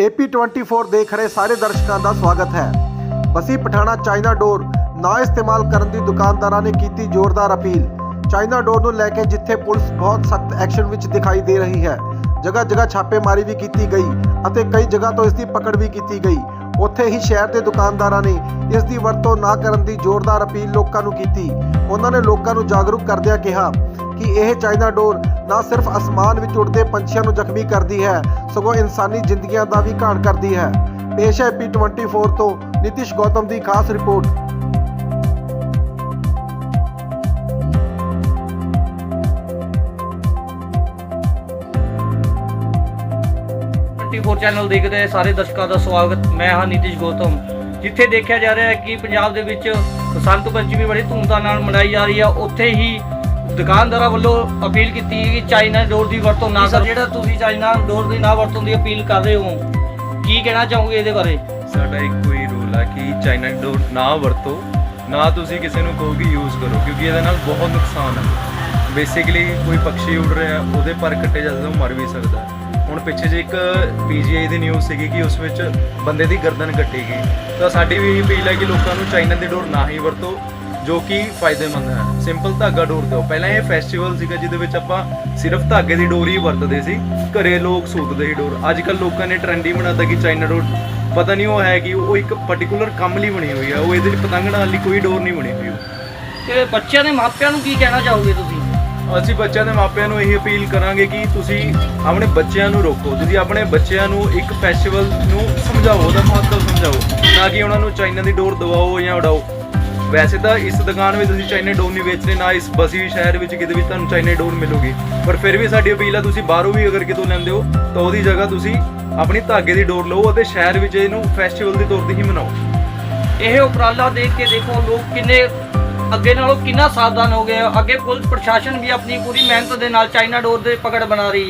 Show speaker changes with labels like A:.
A: AP 24 ਦੇਖ ਰਹੇ ਸਾਰੇ ਦਰਸ਼ਕਾਂ ਦਾ ਸਵਾਗਤ ਹੈ। ਬਸੀ ਪਠਾਣਾ ਚਾਈਨਾ ਡੋਰ ਨਾ ਇਸਤੇਮਾਲ ਕਰਨ ਦੀ ਦੁਕਾਨਦਾਰਾਂ ਨੇ ਕੀਤੀ ਜ਼ੋਰਦਾਰ ਅਪੀਲ। ਚਾਈਨਾ ਡੋਰ ਨੂੰ ਲੈ ਕੇ ਜਿੱਥੇ ਪੁਲਿਸ ਬਹੁਤ ਸਖਤ ਐਕਸ਼ਨ ਵਿੱਚ ਦਿਖਾਈ ਦੇ ਰਹੀ ਹੈ ਜਗ੍ਹਾ ਜਗ੍ਹਾ ਛਾਪੇਮਾਰੀ ਵੀ ਕੀਤੀ ਗਈ ਅਤੇ ਕਈ ਜਗ੍ਹਾ ਤੋਂ ਇਸ ਦੀ ਪਕੜ ਵੀ ਕੀਤੀ ਗਈ। ਉੱਥੇ ਹੀ ਸ਼ਹਿਰ ਦੇ ਦੁਕਾਨਦਾਰਾਂ ਨੇ ਇਸ ਦੀ ਵਰਤੋਂ ਨਾ ਕਰਨ ਦੀ ਜ਼ੋਰਦਾਰ ਅਪੀਲ ਲੋਕਾਂ ਨੂੰ ਕੀਤੀ। ਉਹਨਾਂ ਨੇ ਲੋਕਾਂ ਨੂੰ ਜਾਗਰੂਕ ਕਰਦਿਆਂ ਕਿਹਾ ਕਿ ਇਹ ਚਾਈਨਾ ਡੋਰ ਨਾ ਸਿਰਫ ਅਸਮਾਨ ਵਿੱਚ ਉੱਡਦੇ ਪੰਛੀਆਂ ਨੂੰ ਜ਼ਖਮੀ ਕਰਦੀ ਹੈ, ਸਗੋਂ ਇਨਸਾਨੀ ਜ਼ਿੰਦਗੀਆਂ ਦਾ ਵੀ ਘਾਣ ਕਰਦੀ ਹੈ। ਪੇਸ਼ ਹੈ ਪੀ24 ਤੋਂ ਨਿਤਿਸ਼ ਗੌਤਮ ਦੀ ਖਾਸ ਰਿਪੋਰਟ।
B: ਟੀਵੀ ਚੈਨਲ ਦੇਖਦੇ ਸਾਰੇ ਦਰਸ਼ਕਾਂ ਦਾ ਸਵਾਗਤ। ਮੈਂ ਹਾਂ ਨਿਤਿਸ਼ ਗੌਤਮ। ਜਿੱਥੇ ਦੇਖਿਆ ਜਾ ਰਿਹਾ ਹੈ ਕਿ ਪੰਜਾਬ ਦੇ ਵਿੱਚ ਬਸੰਤ ਪੰਚਮੀ ਬੜੀ ਧੂਮਧਾਮ ਨਾਲ ਮਨਾਈ ਜਾ ਰਹੀ ਹੈ, ਉੱਥੇ ਹੀ ਦੁਕਾਨਦਾਰਾਂ ਵੱਲੋਂ ਅਪੀਲ ਕੀਤੀ ਹੈ ਕਿ ਚਾਈਨਾ ਡੋਰ ਦੀ ਵਰਤੋਂ ਨਾ ਕਰੋ। ਜਿਹੜਾ ਤੁਸੀਂ ਚਾਈਨਾ ਡੋਰ ਦੀ ਨਾ ਵਰਤੋਂ ਦੀ ਅਪੀਲ ਕਰ ਰਹੇ ਹੋ ਕੀ ਕਹਿਣਾ ਚਾਹੋਗੇ ਇਹਦੇ ਬਾਰੇ?
C: ਸਾਡਾ ਇੱਕੋ ਹੀ ਰੂਲ ਹੈ ਕਿ ਚਾਈਨਾ ਡੋਰ ਨਾ ਵਰਤੋ ਨਾ ਤੁਸੀਂ ਕਿਸੇ ਨੂੰ ਕਹੋ ਕਿ ਯੂਜ਼ ਕਰੋ ਕਿਉਂਕਿ ਇਹਦੇ ਨਾਲ ਬਹੁਤ ਨੁਕਸਾਨ ਹੈ ਬੇਸਿਕਲੀ ਕੋਈ ਪੰਛੀ ਉੱਡ ਰਿਹਾ ਉਹਦੇ ਪਰ ਕੱਟੇ ਜਾਂਦੇ ਤਾਂ ਉਹ ਮਰ ਵੀ ਸਕਦਾ। ਹੁਣ ਪਿੱਛੇ ਜੇ ਇੱਕ ਪੀਜੀਆਈ ਦੀ ਨਿਊਜ਼ ਸੀਗੀ ਕਿ ਉਸ ਵਿੱਚ ਬੰਦੇ ਦੀ ਗਰਦਨ ਕੱਟੀ ਗਈ। ਤਾਂ ਸਾਡੀ ਵੀ ਇਹ ਅਪੀਲ ਹੈ ਕਿ ਲੋਕਾਂ ਨੂੰ ਚਾਈਨਾ ਦੀ ਡੋਰ ਨਾ ਹੀ ਵਰਤੋ ਜੋ ਕਿ ਫਾਇਦੇਮੰਦ ਹੈ। ਸਿੰਪਲ ਧਾਗਾ ਡੋਰ ਦਿਓ। ਪਹਿਲਾਂ ਇਹ ਫੈਸਟੀਵਲ ਸੀਗਾ ਜਿਹਦੇ ਵਿੱਚ ਆਪਾਂ ਸਿਰਫ ਧਾਗੇ ਦੀ ਡੋਰ ਹੀ ਵਰਤਦੇ ਸੀ। ਘਰੇ ਲੋਕ ਸੂਤਦੇ ਸੀ ਡੋਰ। ਅੱਜ ਕੱਲ ਲੋਕਾਂ ਨੇ ਟ੍ਰੈਂਡ ਬਣਾਤਾ ਕਿ ਚਾਈਨਾ ਡੋਰ। ਪਤਾ ਨਹੀਂ ਉਹ ਹੈ ਕਿ ਉਹ ਇੱਕ ਪਾਰਟਿਕੂਲਰ ਕੰਮ ਲਈ ਬਣੀ ਹੋਈ ਹੈ ਉਹ ਇਹਦੇ ਲਈ ਪਤੰਗ ਨਾਲ ਲਈ ਕੋਈ ਡੋਰ ਨਹੀਂ ਬਣੀ ਹੋਈ
B: ਤੇ ਬੱਚਿਆਂ ਦੇ ਮਾਪਿਆਂ ਨੂੰ ਕੀ ਕਹਿਣਾ ਚਾਹੋਗੇ ਤੁਸੀਂ?
C: ਅਸੀਂ ਬੱਚਿਆਂ ਦੇ ਮਾਪਿਆਂ ਨੂੰ ਇਹ ਅਪੀਲ ਕਰਾਂਗੇ ਕਿ ਤੁਸੀਂ ਆਪਣੇ ਬੱਚਿਆਂ ਨੂੰ ਰੋਕੋ। ਤੁਸੀਂ ਆਪਣੇ ਬੱਚਿਆਂ ਨੂੰ ਇੱਕ ਫੈਸਟੀਵਲ ਨੂੰ ਸਮਝਾਓ। ਉਹਦਾ ਮਹੱਤਵ ਸਮਝਾਓ। ਨਾ ਕਿ ਉਹਨਾਂ ਨੂੰ ਚਾਈਨਾ ਦੀ ਡੋਰ ਦਵਾਓ ਜਾਂ ਉਡਾਓ। ਵੈਸੇ ਤਾਂ ਇਸ ਦੁਕਾਨ ਵਿੱਚ ਤੁਸੀਂ ਚਾਈਨਾ ਡੋਰ ਨਹੀਂ ਵੇਚਦੇ, ਨਾ ਇਸ ਬਸੀ ਸ਼ਹਿਰ ਵਿੱਚ ਕਿਤੇ ਵੀ ਤੁਹਾਨੂੰ ਚਾਈਨਾ ਡੋਰ ਮਿਲੂਗੀ। ਪਰ ਫਿਰ ਵੀ ਸਾਡੀ ਅਪੀਲ ਹੈ ਤੁਸੀਂ ਬਾਹਰੋਂ ਵੀ ਅਗਰ ਕਿਤੋਂ ਲੈਂਦੇ ਹੋ, ਤਾਂ ਉਹਦੀ ਜਗ੍ਹਾ ਤੁਸੀਂ ਆਪਣੀ ਧਾਗੇ ਦੀ ਡੋਰ ਲਓ ਅਤੇ ਸ਼ਹਿਰ ਵਿੱਚ ਇਹਨੂੰ ਫੈਸਟੀਵਲ ਦੇ ਤੌਰ ਤੇ ਹੀ ਮਨਾਓ।
B: ਇਹ ਉਪਰਾਲਾ ਦੇਖ ਕੇ ਦੇਖੋ ਲੋਕ ਕਿੰਨੇ ਅੱਗੇ ਨਾਲੋਂ ਕਿੰਨਾ ਸਾਵਧਾਨ ਹੋ ਗਏ ਅੱਗੇ ਪੁਲਿਸ ਪ੍ਰਸ਼ਾਸਨ ਵੀ ਆਪਣੀ ਪੂਰੀ ਮਿਹਨਤ ਦੇ ਨਾਲ ਚਾਈਨਾ ਡੋਰ ਦੇ ਪਕੜ ਬਣਾ ਰਹੀ ਹੈ।